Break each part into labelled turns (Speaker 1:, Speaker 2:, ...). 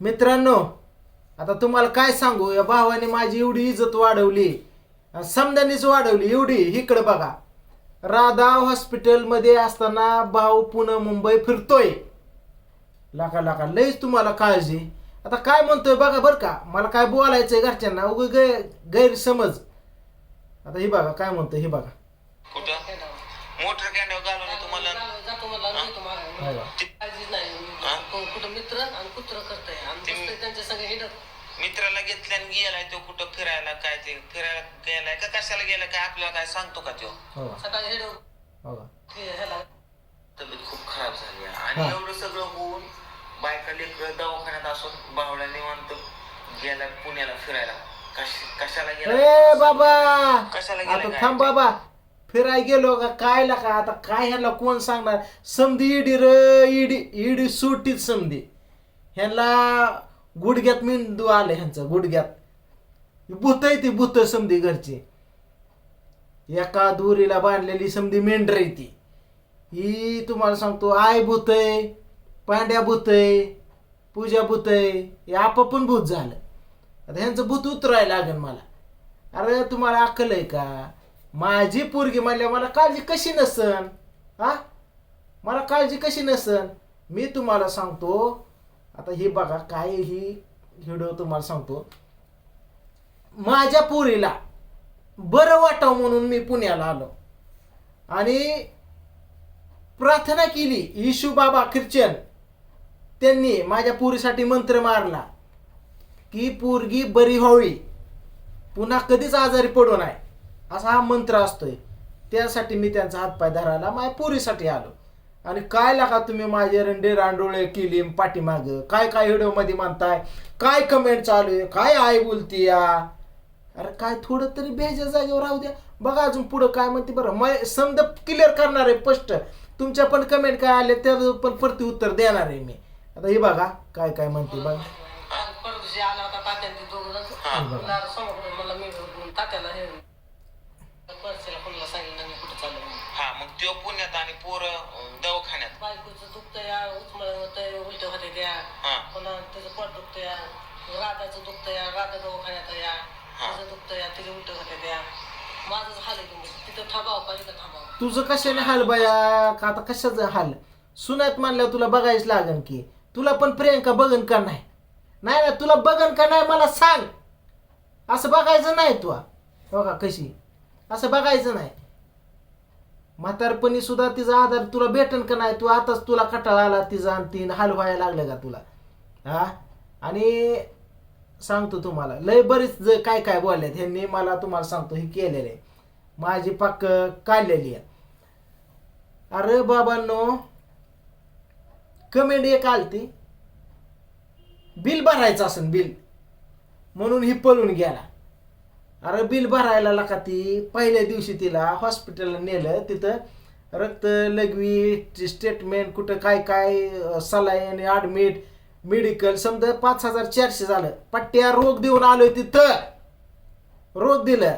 Speaker 1: मित्रांनो आता तुम्हाला काय सांगू? या भावाने माझी एवढी इज्जत वाढवली समजानीच वाढवली एवढी. इकडं बघा. राधा हॉस्पिटलमध्ये असताना भाऊ पुणे मुंबई फिरतोय. लाका लाका लईच तुम्हाला काळजी. आता काय म्हणतोय बघा बरं का. मला काय बोलायचंय घरच्यांना? उग गैरसमज. आता हे बघा काय म्हणतोय हे बघा.
Speaker 2: कुठं? मोटर कॅन्डवर घालून तुम्हाला
Speaker 3: जातो मला नेतो मागे.
Speaker 1: हो.
Speaker 3: काळजीच नाही
Speaker 2: हा?
Speaker 3: को- कुठं मित्र आणि कुत्र करतोय आणि
Speaker 2: ते-
Speaker 3: बसतोय त्यांच्या संग हिंडत
Speaker 2: मित्राला घेतल्या आणि गेलाय तो कुठं फिरायला काय ते फिरायला गेलाय का कशाला गेलाय काय आपल्याला काय सांगतो का तो?
Speaker 1: हो.
Speaker 3: सकाळी हिंड
Speaker 1: हो
Speaker 3: ह्याला
Speaker 2: तब्येत खूप खराब झाली आहे. आणि
Speaker 1: हा.
Speaker 2: एवढं सगळं होऊन बायका लेकर दवाखान्यात असून बावळ्या निवांत गेला पुण्याला फिरायला. कश- कशाला गेला?
Speaker 1: ए बाबा!
Speaker 2: कशाला गेला
Speaker 1: आता
Speaker 2: काय?
Speaker 1: थांब बाबा. फिराय गेलो का? काय का? आता काय ह्याला कोण सांगणार? समधी इडी र इडी इडी सुटीत समधी. ह्याला गुडघ्यात मेंदू आलं ह्यांचं गुडघ्यात. भूत आहे ती भूत समधी घरची. एका दोरीला बांधलेली समधी मेंढर आहे ती. ही तुम्हाला सांगतो आय भूत आहे पांड्या भूत आहे पूजा भूत आहे हे आपण भूत झालं. आता ह्यांचं भूत उतरायला लागेल मला. अरे तुम्हाला अक्कल आहे का? माझी पोरगी म्हणल्या मला काळजी कशी नसन? हा मला काळजी कशी नसन? मी तुम्हाला सांगतो आता हे बघा काय ही व्हिडिओ तुम्हाला सांगतो. माझ्या पोरीला बरं वाटावं म्हणून मी पुण्याला आलो. आणि प्रार्थना केली येशू बाबा ख्रिश्चन त्यांनी माझ्या पोरीसाठी मंत्र मारला की पोरगी बरी व्हावी. पुन्हा कधीच आजारी पडू नये. असा हा मंत्र असतोय. त्यासाठी मी त्यांचा हातपाय धरायला माझ्या पोरीसाठी आलो. आणि काय लागा तुम्ही माझे रंडे रांडोळे केली पाठीमाग? काय काय व्हिडिओमध्ये म्हणताय? काय कमेंट चालू आहे? काय आई बोलती या? अरे काय थोडं तरी बेजा जागेवर राहू द्या. बघा अजून पुढं काय म्हणते बरं. मग समजा क्लिअर करणार आहे स्पष्ट. तुमच्या पण कमेंट काय आले त्या पण प्रति उत्तर देणार आहे मी. आता हे बघा काय काय म्हणते बघा.
Speaker 3: आला होता
Speaker 2: हा.
Speaker 3: तात्याला हे परसेला कोणाला सांगितलं मी कुठं चाललो म्हणून.
Speaker 2: हा मग तो पुण्यात आणि पोर दवाखान्यात.
Speaker 3: बायकोचं दुखतं या उचमळ होतंय उलट होते त्या.
Speaker 2: हा.
Speaker 3: पुन्हा त्याचं पोट दुखतं या राधाचं दुखतं या राधा दवाखान्यात या त्याचं दुखतं या तिथे उलट होते त्या. माझंच हाल आहे तुम्ही तिथं थांबावं पाहिजे का थांबावं.
Speaker 1: तुझं कशाने हाल बाया? का आता कशाचं हाल? सुनात मानल्यावर तुला बघायच लागन की तुला पण प्रियंका बघन का नाही? नाही ना तुला बघन का नाही मला सांग. असं बघायचं नाही तू. बघा कशी. असं बघायचं नाही. म्हातारपणी सुद्धा तिचा आधार तुला भेटन का नाही? तू आताच तुला कटाळा आला तिचा आणि तीन हाल व्हायला लागलं का तुला? हा? आणि सांगतो तुम्हाला लय बरीच ज- काय काय बोलल्यात ह्यांनी मला तुम्हाला सांगतो हे केलेलं. आहे माझी पाक काढलेली आहे अरे बाबांनो कमेंट एक आलती. बिल भरायचं असेल बिल. म्हणून ही पळून गेला. अरे बिल भरायला लागा ती. पहिल्या दिवशी तिला हॉस्पिटलला नेलं. तिथं रक्त लघवी स्टेटमेंट कुठं काय काय सलाईन ॲडमिट मेडिकल समजा पाच हजार चारशे झालं. पट्ट्या रोग देऊन आलोय तिथं. रोग दिलं.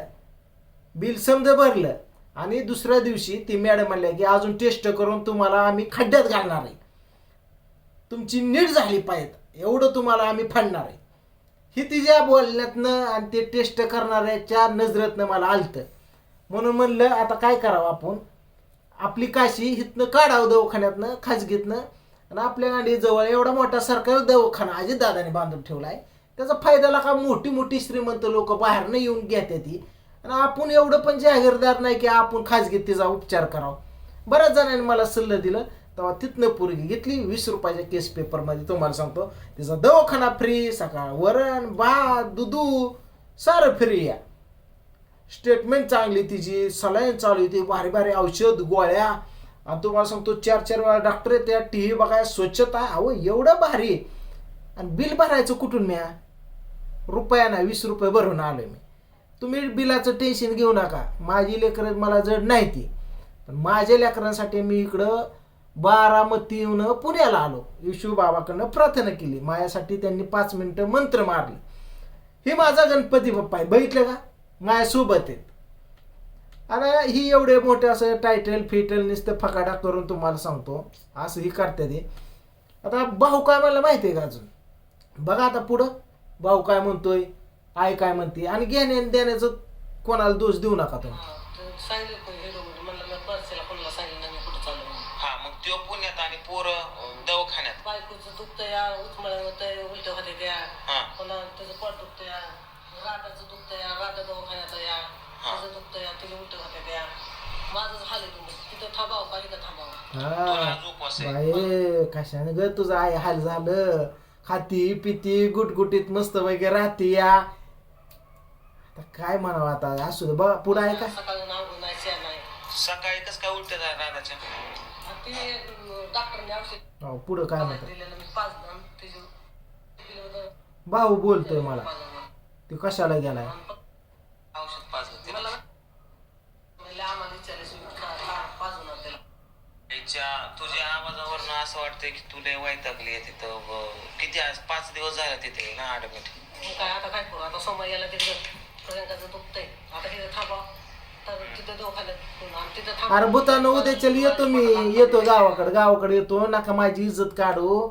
Speaker 1: बिल समजा भरलं. आणि दुसऱ्या दिवशी ती मॅडम म्हणल्या की अजून टेस्ट करून तुम्हाला आम्ही खड्ड्यात घालणार आहे. तुमची नीट झाली पाहिजे. एवढं तुम्हाला आम्ही फाडणार आहे. ही तिच्या बोलण्यातनं आणि ते टेस्ट करणाऱ्याच्या नजरेतनं मला आलतं. म्हणून म्हणलं आता काय करावं आपण? आपली काशी हिथनं काढावं दवाखान्यातनं खाजगीतनं. आणि आपल्या गाडीजवळ एवढा मोठा सरकारी दवाखाना अजित दादाने बांधून ठेवला आहे त्याचा फायद्याला का मोठी मोठी श्रीमंत लोक बाहेरनं येऊन घेते ती? आणि आपण एवढं पण जाहीरदार नाही की आपण खाजगीत तिचा उपचार करावा. बऱ्याच जणांनी मला सल्लं दिलं. तेव्हा तिथनं पोरगी घेतली वीस रुपयाच्या केस पेपरमध्ये तुम्हाला सांगतो तिचा दवाखाना फ्री सकाळ वरण भात दुधू सारं फ्री या स्टेटमेंट चांगली तिची सलाईन चालू होती भारी भारी औषध गोळ्या. आणि तुम्हाला सांगतो चार चार वेळा डॉक्टर येते टी व्ही बघाय स्वच्छता अहो एवढं भारी आणि बिल भरायचं कुठून म्या? रुपया ना वीस रुपये भरून आलो मी. तुम्ही बिलाचं टेन्शन घेऊ नका. माझी लेकरं मला जड नाही ती. पण माझ्या लेकरांसाठी मी इकडं बारामतीहून पुण्याला आलो. येशू बाबाकडनं प्रार्थना केली. माझ्यासाठी त्यांनी पाच मिनटं मंत्र मारले. हे माझा गणपती बाप्पा आहे. बघितलं का? माझ्यासोबत आहेत. आणि ही एवढे मोठे असं टायटल फिटल नुसतं फकाडा करून तुम्हाला सांगतो. असं ही करते ते. आता भाऊ काय मला माहिती आहे का अजून? बघा आता पुढं. भाऊ काय म्हणतोय? आई काय म्हणते? आणि घेण्या देण्याचं कोणाला दोष देऊ नका तुम्ही
Speaker 3: हा, तर सांगितलं पण हिरो म्हणजे म्हणलं मी परसेला कोणाला सांगितलं नाही मी कुठं चाललो म्हणून.
Speaker 2: हा मग त्यो पुण्यात आणि पोरं दवाखान्यात.
Speaker 3: बायकोचं दुखतं या उचमळ होतंय उलट होते त्या.
Speaker 2: हा.
Speaker 3: पुन्हा त्याचं पोट दुखतं या राधाचं दुखतं या राधा दवाखान्यात या.
Speaker 2: हा.
Speaker 3: त्याचं दुखतं या तिला उलट होते त्या. माझंच हाल आहे तुम्ही तिथं थांबावं का इथं थांबावं
Speaker 2: तुला
Speaker 1: हा
Speaker 2: आज उपवास आहे
Speaker 1: बाई कशाने ग तुझं आई हाल झालं? खाती पिती गुटगुटीत मस्त वगैरे राहते या. आता काय म्हणावं आता? असू दे बघा पुढं आहे का?
Speaker 3: सकाळी नांगून नाही शेण नाही.
Speaker 2: सकाळी कसं काय उलट राधाच्या
Speaker 3: आणि ते डॉक्टरने औषध
Speaker 1: अहो, पुढं काय म्हणतात?
Speaker 3: दिलेलं मी पाच आणि तिचे दिलं होतं
Speaker 1: भाऊ बोलतोय मला. ते कशाला गेलाय?
Speaker 2: औषध पाजलं
Speaker 3: मला
Speaker 2: तिला
Speaker 3: म्हणले आम्हाला विचारायचं पाजून आणलं त्याला?
Speaker 2: तिच्या तुझ्या आवाजावरनं असं वाटतंय की तू लय वैतागली आहे तिथं. किती आज पाच दिवस झाले तिथे ना ऍडमिट
Speaker 3: मग काय आता काय करू? आता सोमवार याला तिकडं प्रियंकाचं दुखतंय. आता तिथं थांबा तर तिथं दवाखान्यात तिथं
Speaker 1: अरे भूतानं उद्या चल येतो मी. येतो गावाकडे. गावाकडे येतो. नका माझी इज्जत काढू.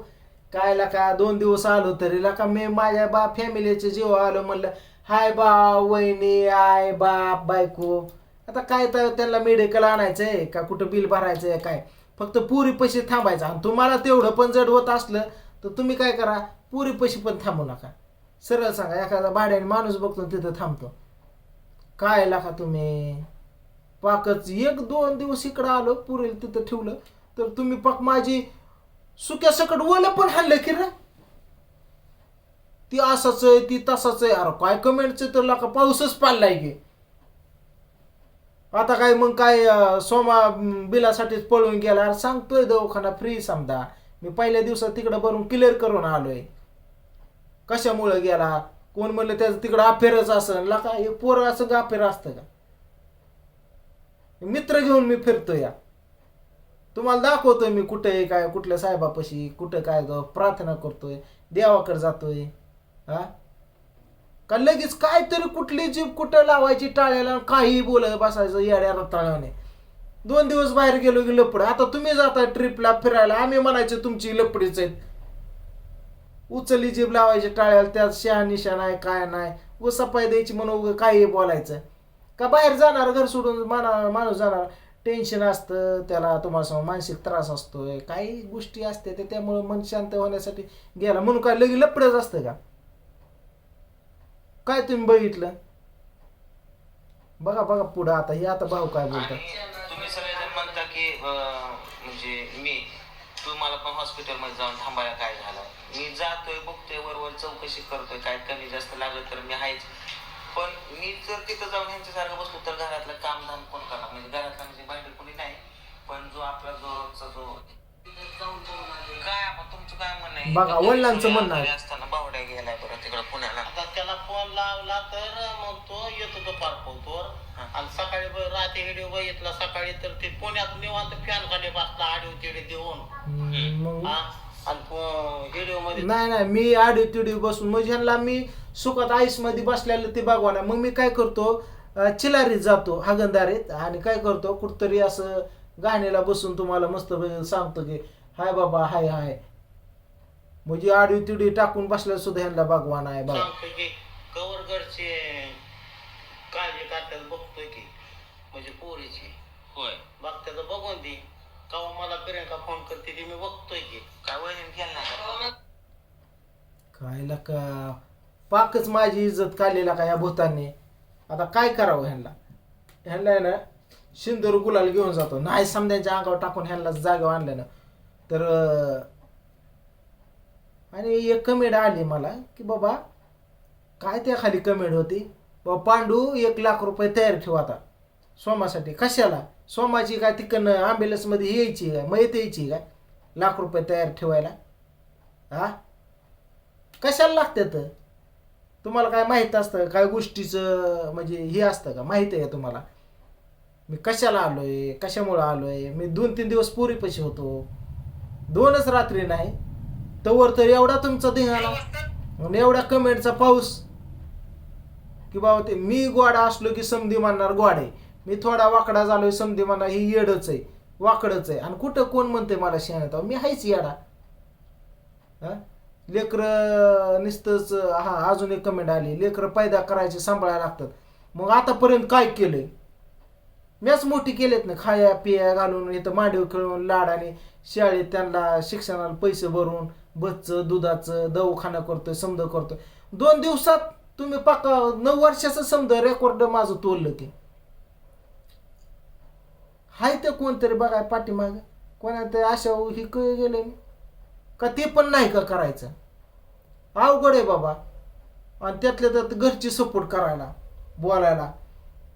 Speaker 1: काय का दोन दिवस आलो तरी लका मी माझ्या बा फॅमिलीचे जीव आलो म्हणलं हाय बा वहिनी आय बाप बायको. आता काय तर त्यांना मेडिकल आणायचंय का कुठं बिल भरायचंय काय? फक्त पुरी पैसे थांबायचं. आणि तुम्हाला तेवढं पण जड होत असलं तर तुम्ही काय करा पुरी पैसे पण थांबू नका. सरळ सांगा एखादा भाड्याने माणूस बघतो तिथं थांबतो. काय लाका तुम्ही? पाकच एक दोन दिवस इकडं आलो पुरेल तिथं ठेवलं. तर तुम्ही पाक माझी सुक्या सकट ओलं पण हाणलं की रे? ती असाच आहे ती तसाच आहे. अरे काय कमेंटचं तर लाका पाऊसच पाडलाय की. आता काय मग काय सोमा बिलासाठीच पळून गेला. अरे सांगतोय दवाखाना फ्री समजा. मी पहिल्या दिवसात तिकडं भरून क्लिअर करून आलोय. कशामुळं गेला? कोण म्हणलं त्याचं तिकडं अफेअरच असं ला का हे पोरं असं का असतं का? मित्र घेऊन मी फिरतो या. तुम्हाला दाखवतोय मी कुठे काय कुठल्या साहेबापाशी कुठं काय प्रार्थना करतोय देवाकडे जातोय हा? का लगेच काहीतरी कुठली जीप कुठं लावायची टाळ्याला काही बोलत बसायचं येड्या रताळ्याने दोन दिवस बाहेर गेलो की लपड. आता तुम्ही जाता ट्रिपला फिरायला आम्ही म्हणायचे तुमची लपडीच आहेत. उचली जीभ लावायची टाळ्याला त्यात शहा निशा नाही काय नाही. व सफाई द्यायची म्हणून काही बोलायचं. का बाहेर जाणार घर सोडून माना माणूस जाणार. टेन्शन असतं त्याला तुम्हाला समोर मानसिक त्रास असतोय. काही गोष्टी असते ते त्यामुळे मन शांत होण्यासाठी गेला म्हणून काय लगे लपडच असतं का? काय तुम्ही बघितलं? बघा बघा पुढं आता हे आता भाऊ काय बोलतात.
Speaker 2: तुम्ही सगळेजण म्हणता की अं, म्हणजे मी तुम्हाला पण हॉस्पिटलमध्ये जाऊन थांबायला काय झालं? मी जातोय बघतोय वरवर चौकशी करतोय काय कमी जास्त लागत तर मी आहेच पण मी जर तिथं जाऊन ह्यांच्यासारखं बसलो तर घरातलं काम धाम कोण करणार? म्हणजे घरातला म्हणजे बाहेर कोणी नाही पण जो आपला जो रोजचा जो काय आपण तुमचं काय म्हणणं आहे?
Speaker 1: बघा, वडिलांचं म्हणणं आहे.
Speaker 2: असताना बावड्या गेलाय बरं तिकडं पुण्याला.
Speaker 4: आता त्याला फोन लावला तर मग तो येतो दुपार फोनवर
Speaker 2: हा.
Speaker 4: आणि सकाळी ब- रात्री व्हिडिओ बघितला सकाळी तर ते पुण्यात निवांत फॅन खाली बसला आडीव तिडे देऊन.
Speaker 1: हम्म, मग?
Speaker 4: हा. आणि व्हिडिओमध्ये
Speaker 1: नाही नाही मी आडी तिडी बसून म्हणजे ह्यांना मी सुखात आईसमध्ये बसलेलं ते बघवा मग मी काय करतो चिलारीत जातो हागंदारीत आणि काय करतो कुठतरी असं गाण्याला बसून तुम्हाला मस्त सांगतो की हाय बाबा हाय हाय. म्हणजे आडी तिडी टाकून बसल्या सुद्धा ह्यांना भगवान आहे
Speaker 4: की कवरगडचे काळजी करतात बघतोय की म्हणजे पोरीची.
Speaker 2: होय.
Speaker 4: बघून दे कवा मला प्रियंका फोन करते ती मी बघतोय की.
Speaker 2: काय वहिनी केलं नाही का?
Speaker 1: काय का पाकच माझी इज्जत काढलेला का या भूतांनी? आता काय करावं ह्यांना? ह्यांना आहे ना शिंदूर गुलाल घेऊन जातो. नाही समद्यांच्या अंगावर टाकून ह्यांना जागेवर आणलं ना. तर आणि एक कमेड आली मला की बाबा काय त्या खाली कमेड होती? बाबा पांडू एक लाख रुपये तयार ठेव आता. सोमासाठी कशाला? सोमाची काय तिकडनं ॲम्ब्युलन्समध्ये यायची काय मयत यायची काय लाख रुपये तयार ठेवायला. हा? कशाला लागतात? तुम्हाला काय माहीत असतं? काय गोष्टीचं म्हणजे हे असतं का? माहीत आहे का तुम्हाला? मी कशाला आलो आहे कशामुळं आलो आहे मी दोन तीन दिवस पुरी पैसे होतो. दोनच रात्री नाही. तवर तर एवढा तुमचा धिंगाणा आणि एवढ्या कमेंटचा पाऊस. की बाबा ते मी गोडा असलो की समधी म्हणणार गोड आहे. मी थोडा वाकडा झालोय समधी मला ही येडच आहे वाकडच आहे. आणि कुठं कोण म्हणते मला शेण मी हायच येडा. हा? लेकरं नुसतंच हा अजून एक कमेंट आली. लेकरं पैदा करायचे सांभाळायला लागतात. मग आतापर्यंत काय केलंय? मीच मोठी केलेत ना खाया पिया घालून इथं मांडीव खेळून लाडाने शाळेत त्यांना शिक्षणाला पैसे भरून बसचं दुधाचं दवाखाना करतोय समजा करतोय. दोन दिवसात तुम्ही पाका नऊ वर्षाचं समजा रेकॉर्ड माझं तोडलं की. हाय ते कोणतरी बघाय पाठीमाग. कोणा अशा ही क- गेले. का ते पण नाही का करायचं? अवघड आहे बाबा. आणि त्यातल्या त्यात घरची सपोर्ट करायला बोलायला.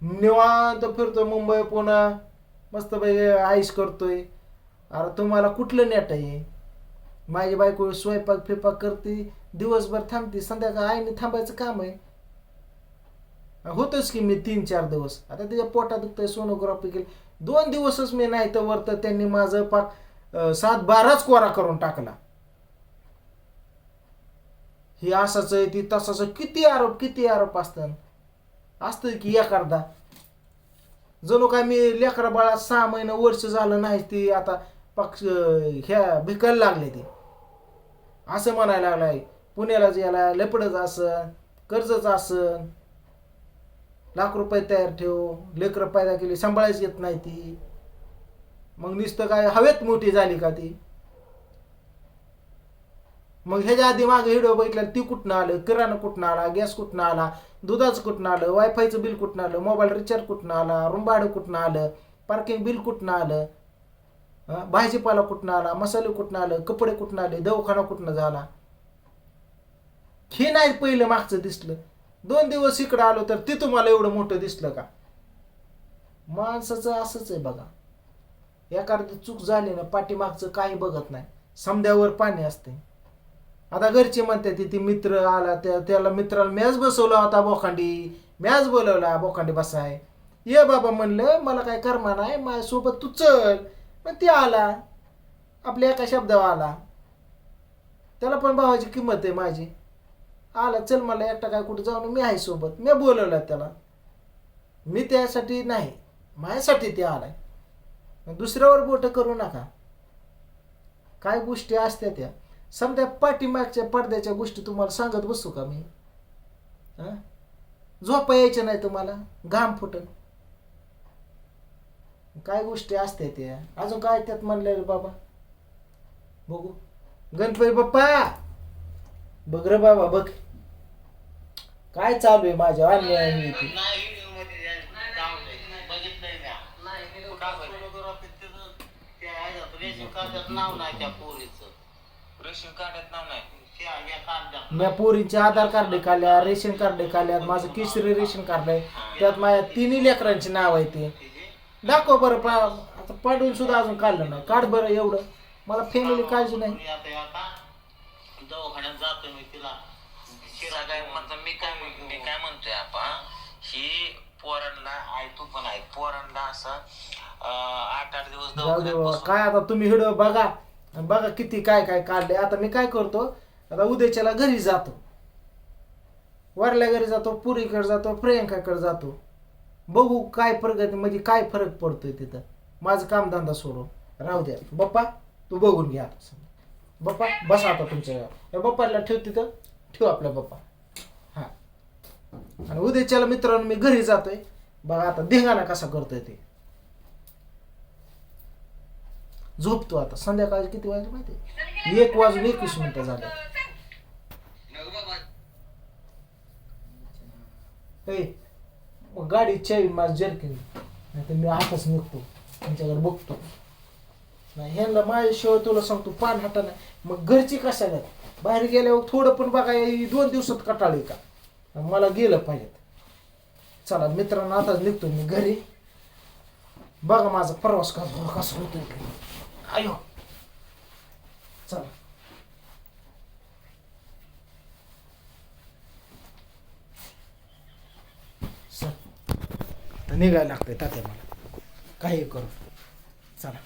Speaker 1: निवांत फिरतोय मुंबई पुणे. मस्त आईश करतोय. अरे तुम्हाला कुठलं नेट आहे? माझी बायको स्वयंपाक फिपाक करते. दिवसभर थांबते. संध्याकाळ आईने थांबायचं काम आहे. होतोच की मी तीन चार दिवस. आता त्याच्या पोटात दुखतंय सोनोग्राफी केली. दोन दिवसच मी नाही तर वर तर त्यांनी माझं पाक सात बाराच कोरा करून टाकला. हे असंच आहे ती तसंच किती आरोप किती आरोप असतात. असतं की एखादा. जणू काय मी लेकरा बाळा सहा महिने वर्ष झालं नाही ती आता पक्ष ह्या भिकायला लागले ते. असं म्हणायला लागलाय पुण्याला यायला लपडच असं कर्जच असन. लाख रुपये तयार ठेव लेकरं पैदा केली सांभाळायची येत नाही ती. मग नुसतं काय हवेत मोठी झाली का ती? मग ह्याच्या आधी मागे व्हिडिओ बघितला ती कुठनं आलं? किराणा कुठनं आला? गॅस कुठनं आला? दुधाचं कुठनं आलं? वायफायचं बिल कुठनं आलं? मोबाईल रिचार्ज कुठनं आला? रूम भाडं कुठनं आलं? पार्किंग बिल कुठनं आलं? भाजीपाला कुठनं आला? मसाले कुठनं आलं? कपडे कुठनं आले? दवाखाना कुठनं झाला? हे नाही पहिलं मागचं दिसलं. दोन दिवस इकडं आलो तर ते तुम्हाला एवढं मोठं दिसलं का? माणसाचं असंच आहे बघा. एखादी चूक झाली ना पाठीमागचं काही बघत नाही. समध्यावर पाणी असते. आता घरचे म्हणते ती मित्र आला त्या त्याला मित्राला मॅच बसवला होता बोखांडी. मॅच बोलवला बोखांडी बसाय. ये बाबा म्हणलं मला काय कर्मा नाही माझ्यासोबत तू चल. पण ते आला. आपल्या एका शब्दावर आला. त्याला पण भावाची किंमत आहे माझी. आला चल मला एकटा काय कुठं जाऊन मी आहे सोबत. मी बोलवलं त्याला. मी त्यासाठी नाही माझ्यासाठी ते आलाय. दुसऱ्यावर बोट करू नका. काय गोष्टी असत्या त्या. समजा पाठीमागच्या पडद्याच्या गोष्टी तुम्हाला सांगत बसू का मी? हं? झोपा यायच्या नाही तुम्हाला? घाम फुटन. काय गोष्टी असत्या त्या? अजून काय त्यात म्हणले बाबा? बघू. गणपती बाप्पा! बघ रे बाबा बघ. काय चालू आहे माझ्या अन्याय ते.
Speaker 4: ते आहे ना, रेशन कार्डात नाव नाही त्या पोरीचं.
Speaker 1: म्या आधार कार्ड काढल्या रेशन कार्ड काढल्यात माझं केसरी रेशन कार्ड आहे. त्यात माझ्या तिन्ही लेकरांची नाव आहे ते. दाखव बरं पा आता पाडून सुद्धा अजून काढलं नाही. काढ बरं एवढं. मला फॅमिली काळजी नाही.
Speaker 4: दवाखान्यात जातो मी
Speaker 2: काय म्हणतो मी काय म्हण- मी काय म्हणतोय आपा ही पोरांना आहे तू पण आहे पोरांना असं आठ आठ दिवस
Speaker 1: जाऊ दे
Speaker 2: दवाखान्यात
Speaker 1: बाबा
Speaker 2: बसून
Speaker 1: काय आता तुम्ही व्हिडिओ बघा आणि बघा किती काय काय काढले आता मी काय करतो आता उद्याच्याला घरी जातो. वरल्या घरी जातो पुरीकडे जातो प्रियंकाकडे जातो. बघू काय प्रगती म्हणजे काय फरक पडतोय तिथं. माझं कामधंदा सोडून. राहू द्या. बाप्पा तू बघून घ्या आता. समजा. बाप्पा बसा आता तुमच्या. या बाप्पाला ठेव तिथं. ठेव आपल्या बाप्पा. आणि उद्याच्याला मित्रांनो मी घरी जातोय. बघा आता धिंगाणा कसा करतोय ते. झोपतो आता. संध्याकाळी किती वाजले माहिती एक वाजून एकवीस मिनिटं झाले. मग गाडी चावी माझ जर्किन. नाही तर मी आताच निघतो. त्यांच्याकडे बघतो. नाही ह्यांना माझ्याशिवाय तुला सांगतो पान हाता मग घरची कशाला? बाहेर गेल्यावर थोडं पण बघा दोन दिवसात कटाळी का? मला गेलं पाहिजे. चला मित्रांनो आताच निघतो मी घरी. बघा माझा प्रवास कसा कसा होतो आयो. चला. चल. निघायला लागतंय तात्या मला. काही करू. चला.